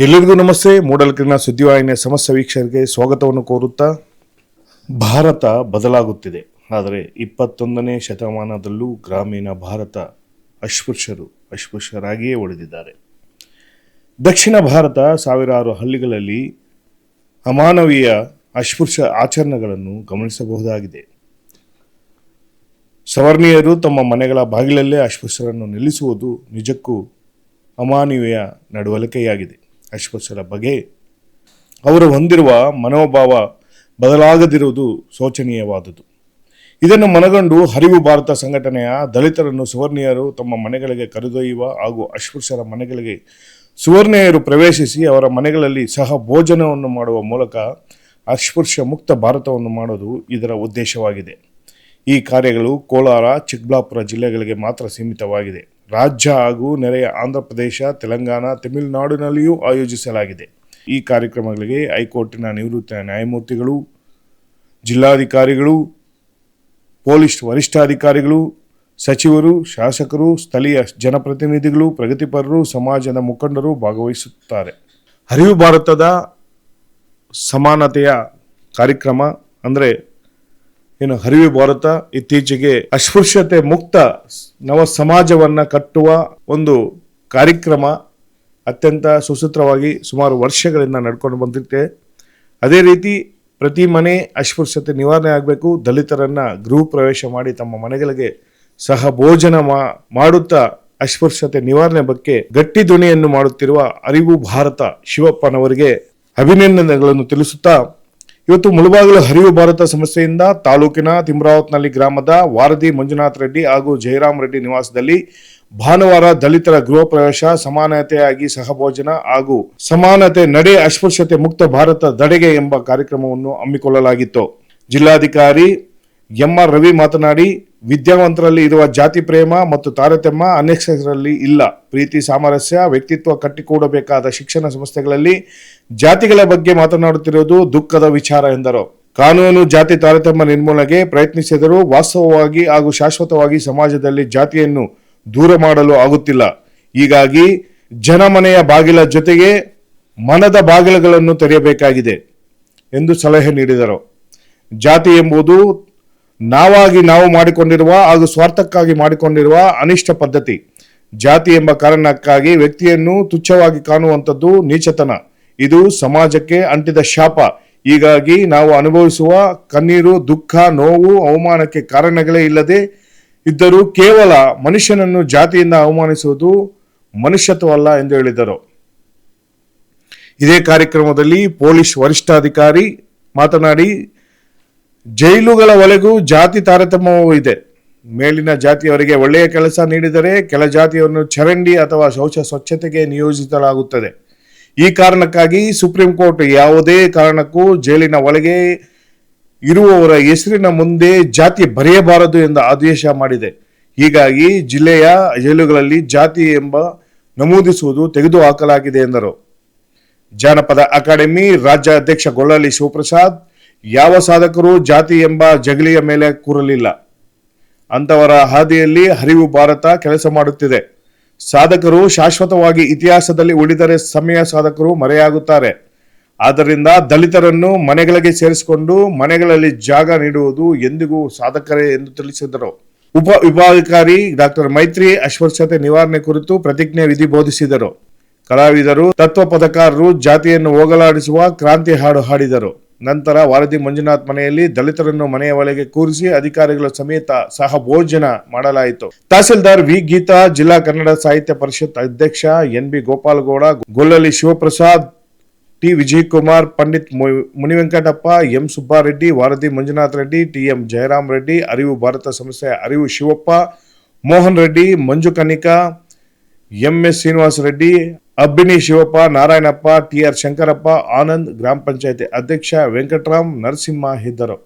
ಎಲ್ಲರಿಗೂ ನಮಸ್ತೆ. ಮೂಡಲ್ಕಿರಣ ಸುದ್ದಿವಾಹಿನಿಯ ಸಮಸ್ಯೆ ವೀಕ್ಷಕರಿಗೆ ಸ್ವಾಗತವನ್ನು ಕೋರುತ್ತಾ ಭಾರತ ಬದಲಾಗುತ್ತಿದೆ. ಆದರೆ ಇಪ್ಪತ್ತೊಂದನೇ ಶತಮಾನದಲ್ಲೂ ಗ್ರಾಮೀಣ ಭಾರತ ಅಸ್ಪೃಶ್ಯರು ಅಸ್ಪೃಶ್ಯರಾಗಿಯೇ ಉಳಿದಿದ್ದಾರೆ. ದಕ್ಷಿಣ ಭಾರತ ಸಾವಿರಾರು ಹಳ್ಳಿಗಳಲ್ಲಿ ಅಮಾನವೀಯ ಅಸ್ಪೃಶ್ಯ ಆಚರಣೆಗಳನ್ನು ಗಮನಿಸಬಹುದಾಗಿದೆ. ಸವರ್ಣೀಯರು ತಮ್ಮ ಮನೆಗಳ ಬಾಗಿಲಲ್ಲೇ ಅಸ್ಪೃಶ್ಯರನ್ನು ನಿಲ್ಲಿಸುವುದು ನಿಜಕ್ಕೂ ಅಮಾನವೀಯ ನಡವಳಿಕೆಯಾಗಿದೆ. ಅಸ್ಪೃಶ್ಯರ ಬಗೆ ಅವರು ಹೊಂದಿರುವ ಮನೋಭಾವ ಬದಲಾಗದಿರುವುದು ಶೋಚನೀಯವಾದುದು. ಇದನ್ನು ಮನಗಂಡು ಹರಿವು ಭಾರತ ಸಂಘಟನೆಯ ದಲಿತರನ್ನು ಸುವರ್ಣೀಯರು ತಮ್ಮ ಮನೆಗಳಿಗೆ ಕರೆದೊಯ್ಯುವ ಹಾಗೂ ಅಶ್ವಸರ ಮನೆಗಳಿಗೆ ಸುವರ್ಣೀಯರು ಪ್ರವೇಶಿಸಿ ಅವರ ಮನೆಗಳಲ್ಲಿ ಸಹ ಭೋಜನವನ್ನು ಮಾಡುವ ಮೂಲಕ ಅಸ್ಪೃಶ್ಯ ಮುಕ್ತ ಭಾರತವನ್ನು ಮಾಡುವುದು ಇದರ ಉದ್ದೇಶವಾಗಿದೆ. ಈ ಕಾರ್ಯಗಳು ಕೋಲಾರ, ಚಿಕ್ಕಬಳ್ಳಾಪುರ ಜಿಲ್ಲೆಗಳಿಗೆ ಮಾತ್ರ ಸೀಮಿತವಾಗಿದೆ. ರಾಜ್ಯ ಹಾಗೂ ನೆರೆಯ ಆಂಧ್ರ ಪ್ರದೇಶ, ತೆಲಂಗಾಣ, ತಮಿಳುನಾಡಿನಲ್ಲಿಯೂ ಆಯೋಜಿಸಲಾಗಿದೆ. ಈ ಕಾರ್ಯಕ್ರಮಗಳಿಗೆ ಹೈಕೋರ್ಟಿನ ನಿವೃತ್ತ ನ್ಯಾಯಮೂರ್ತಿಗಳು, ಜಿಲ್ಲಾಧಿಕಾರಿಗಳು, ಪೊಲೀಸ್ ವರಿಷ್ಠಾಧಿಕಾರಿಗಳು, ಸಚಿವರು, ಶಾಸಕರು, ಸ್ಥಳೀಯ ಜನಪ್ರತಿನಿಧಿಗಳು, ಪ್ರಗತಿಪರರು, ಸಮಾಜದ ಮುಖಂಡರು ಭಾಗವಹಿಸುತ್ತಾರೆ. ಹರಿವು ಭಾರತದ ಸಮಾನತೆಯ ಕಾರ್ಯಕ್ರಮ ಅಂದರೆ ಏನು ಹರಿವಿ ಭಾರತ ಇತ್ತೀಚೆಗೆ ಅಸ್ಪೃಶ್ಯತೆ ಮುಕ್ತ ನವ ಸಮಾಜವನ್ನ ಕಟ್ಟುವ ಒಂದು ಕಾರ್ಯಕ್ರಮ ಅತ್ಯಂತ ಸುಸೂತ್ರವಾಗಿ ಸುಮಾರು ವರ್ಷಗಳಿಂದ ನಡ್ಕೊಂಡು ಬಂದಿರುತ್ತೆ. ಅದೇ ರೀತಿ ಪ್ರತಿ ಮನೆ ಅಸ್ಪೃಶ್ಯತೆ ನಿವಾರಣೆ ಆಗಬೇಕು. ದಲಿತರನ್ನು ಗೃಹ ಪ್ರವೇಶ ಮಾಡಿ ತಮ್ಮ ಮನೆಗಳಿಗೆ ಸಹ ಭೋಜನ ಮಾಡುತ್ತಾ ಅಸ್ಪೃಶ್ಯತೆ ನಿವಾರಣೆ ಬಗ್ಗೆ ಗಟ್ಟಿ ಧ್ವನಿಯನ್ನು ಮಾಡುತ್ತಿರುವ ಅರಿವು ಭಾರತ ಶಿವಪ್ಪನವರಿಗೆ ಅಭಿನಂದನೆಗಳನ್ನು ತಿಳಿಸುತ್ತಾ ಇವತ್ತು ಮುಳಬಾಗಿಲು ಹರಿವು ಭಾರತ ಸಮಸ್ಯೆಯಿಂದ ತಾಲೂಕಿನ ತಿಮ್ರಾವತ್ನಲ್ಲಿ ಗ್ರಾಮದ ವಾರದಿ ಮಂಜುನಾಥ್ ರೆಡ್ಡಿ ಹಾಗೂ ಜಯರಾಮ್ ರೆಡ್ಡಿ ನಿವಾಸದಲ್ಲಿ ಭಾನುವಾರ ದಲಿತರ ಗೃಹ ಪ್ರವೇಶ, ಸಮಾನತೆಯಾಗಿ ಸಹಭೋಜನ ಹಾಗೂ ಸಮಾನತೆ ನಡೆ ಅಸ್ಪೃಶ್ಯತೆ ಮುಕ್ತ ಭಾರತ ದಡೆಗೆ ಎಂಬ ಕಾರ್ಯಕ್ರಮವನ್ನು ಹಮ್ಮಿಕೊಳ್ಳಲಾಗಿತ್ತು. ಜಿಲ್ಲಾಧಿಕಾರಿ ಎಂಆರ್ ರವಿ ಮಾತನಾಡಿ, ವಿದ್ಯಾವಂತರಲ್ಲಿ ಇರುವ ಜಾತಿ ಪ್ರೇಮ ಮತ್ತು ತಾರತಮ್ಯ ಅನೇಕರಲ್ಲಿ ಇಲ್ಲ. ಪ್ರೀತಿ, ಸಾಮರಸ್ಯ, ವ್ಯಕ್ತಿತ್ವ ಕಟ್ಟಿಕೊಡಬೇಕಾದ ಶಿಕ್ಷಣ ಸಂಸ್ಥೆಗಳಲ್ಲಿ ಜಾತಿಗಳ ಬಗ್ಗೆ ಮಾತನಾಡುತ್ತಿರುವುದು ದುಃಖದ ವಿಚಾರ ಎಂದರು. ಕಾನೂನು, ಜಾತಿ ತಾರತಮ್ಯ ನಿರ್ಮೂಲನೆಗೆ ಪ್ರಯತ್ನಿಸಿದರೂ ವಾಸ್ತವವಾಗಿ ಹಾಗೂ ಶಾಶ್ವತವಾಗಿ ಸಮಾಜದಲ್ಲಿ ಜಾತಿಯನ್ನು ದೂರ ಮಾಡಲು ಆಗುತ್ತಿಲ್ಲ. ಹೀಗಾಗಿ ಜನಮನೆಯ ಬಾಗಿಲ ಜೊತೆಗೆ ಮನದ ಬಾಗಿಲುಗಳನ್ನು ತೆರೆಯಬೇಕಾಗಿದೆ ಎಂದು ಸಲಹೆ ನೀಡಿದರು. ಜಾತಿ ಎಂಬುದು ನಾವಾಗಿ ನಾವು ಮಾಡಿಕೊಂಡಿರುವ ಹಾಗೂ ಸ್ವಾರ್ಥಕ್ಕಾಗಿ ಮಾಡಿಕೊಂಡಿರುವ ಅನಿಷ್ಟ ಪದ್ಧತಿ. ಜಾತಿ ಎಂಬ ಕಾರಣಕ್ಕಾಗಿ ವ್ಯಕ್ತಿಯನ್ನು ತುಚ್ಛವಾಗಿ ಕಾಣುವಂಥದ್ದು ನೀಚತನ. ಇದು ಸಮಾಜಕ್ಕೆ ಅಂಟಿದ ಶಾಪ. ಹೀಗಾಗಿ ನಾವು ಅನುಭವಿಸುವ ಕಣ್ಣೀರು, ದುಃಖ, ನೋವು, ಅವಮಾನಕ್ಕೆ ಕಾರಣಗಳೇ ಇಲ್ಲದೆ ಇದ್ದರೂ ಕೇವಲ ಮನುಷ್ಯನನ್ನು ಜಾತಿಯಿಂದ ಅವಮಾನಿಸುವುದು ಮನುಷ್ಯತ್ವವಲ್ಲ ಎಂದು ಹೇಳಿದರು. ಇದೇ ಕಾರ್ಯಕ್ರಮದಲ್ಲಿ ಪೊಲೀಸ್ ವರಿಷ್ಠಾಧಿಕಾರಿ ಮಾತನಾಡಿ ಜೈಲುಗಳ ಒಳಗೂ ಜಾತಿ ತಾರತಮ್ಯವೂ ಇದೆ. ಮೇಲಿನ ಜಾತಿಯವರಿಗೆ ಒಳ್ಳೆಯ ಕೆಲಸ ನೀಡಿದರೆ ಕೆಲ ಜಾತಿಯವರನ್ನು ಚರಂಡಿ ಅಥವಾ ಶೌಚ ಸ್ವಚ್ಛತೆಗೆ ನಿಯೋಜಿಸಲಾಗುತ್ತದೆ. ಈ ಕಾರಣಕ್ಕಾಗಿ ಸುಪ್ರೀಂ ಕೋರ್ಟ್ ಯಾವುದೇ ಕಾರಣಕ್ಕೂ ಜೈಲಿನ ಒಳಗೆ ಇರುವವರ ಹೆಸರಿನ ಮುಂದೆ ಜಾತಿ ಬರೆಯಬಾರದು ಎಂದು ಆದೇಶ ಮಾಡಿದೆ. ಹೀಗಾಗಿ ಜಿಲ್ಲೆಯ ಜೈಲುಗಳಲ್ಲಿ ಜಾತಿ ಎಂಬ ನಮೂದಿಸುವುದು ತೆಗೆದುಹಾಕಲಾಗಿದೆ ಎಂದರು. ಜಾನಪದ ಅಕಾಡೆಮಿ ರಾಜ್ಯ ಅಧ್ಯಕ್ಷ ಗೊಳ್ಳಲಿ ಶಿವಪ್ರಸಾದ್ ಯಾವ ಸಾಧಕರು ಜಾತಿ ಎಂಬ ಜಗಲಿಯ ಮೇಲೆ ಕೂರಲಿಲ್ಲ. ಅಂತವರ ಹಾದಿಯಲ್ಲಿ ಹರಿವು ಭಾರತ ಕೆಲಸ ಮಾಡುತ್ತಿದೆ. ಸಾಧಕರು ಶಾಶ್ವತವಾಗಿ ಇತಿಹಾಸದಲ್ಲಿ ಉಳಿದರೆ ಸಮಯ ಸಾಧಕರು ಮರೆಯಾಗುತ್ತಾರೆ. ಆದ್ದರಿಂದ ದಲಿತರನ್ನು ಮನೆಗಳಿಗೆ ಸೇರಿಸಿಕೊಂಡು ಮನೆಗಳಲ್ಲಿ ಜಾಗ ನೀಡುವುದು ಎಂದಿಗೂ ಸಾಧಕರೇ ಎಂದು ತಿಳಿಸಿದರು. ಉಪ ವಿಭಾಗಾಧಿಕಾರಿ ಡಾಕ್ಟರ್ ಮೈತ್ರಿ ಅಸ್ಪೃಶ್ಯತೆ ನಿವಾರಣೆ ಕುರಿತು ಪ್ರತಿಜ್ಞೆ ವಿಧಿ ಬೋಧಿಸಿದರು. ಕಲಾವಿದರು, ತತ್ವ ಪದಕಾರರು ಜಾತಿಯನ್ನು ಹೋಗಲಾಡಿಸುವ ಕ್ರಾಂತಿ ಹಾಡು ಹಾಡಿದರು. ನಂತರ ವಾರದಿ ಮಂಜುನಾಥ್ ಮನೆಯಲ್ಲಿ ದಲಿತರನ್ನು ಮನೆಯ ಒಳಗೆ ಕೂರಿಸಿ ಅಧಿಕಾರಿಗಳ ಸಮೇತ ಸಹ ಭೋಜನ ಮಾಡಲಾಯಿತು. ತಹಸೀಲ್ದಾರ್ ವಿ. ಗೀತಾ, ಜಿಲ್ಲಾ ಕನ್ನಡ ಸಾಹಿತ್ಯ ಪರಿಷತ್ ಅಧ್ಯಕ್ಷ N. B. Gopalagowda Gollali Shivaprasad, T. Vijayakumar, Pandit Munivenkatappa, M. Subbareddy, Varadi Manjunath Reddy, T. M. Jayaram Reddy, Arivu Bharata ಸಂಸ್ಥೆಯ ಅರಿವು ಶಿವಪ್ಪ, ಮೋಹನ್ ರೆಡ್ಡಿ, ಮಂಜು ಕನಿಕಾ ఎంఎస్ శ్రీనివాసరెడ్డి అబ్బిని శివప్ప నారాయణప్ప టిఆర్ శంకరప్ప ఆనంద్ గ్రామ పంచాయతీ అధ్యక్ష వెంకట్రామ్ నరసింహ ఇద్దరు.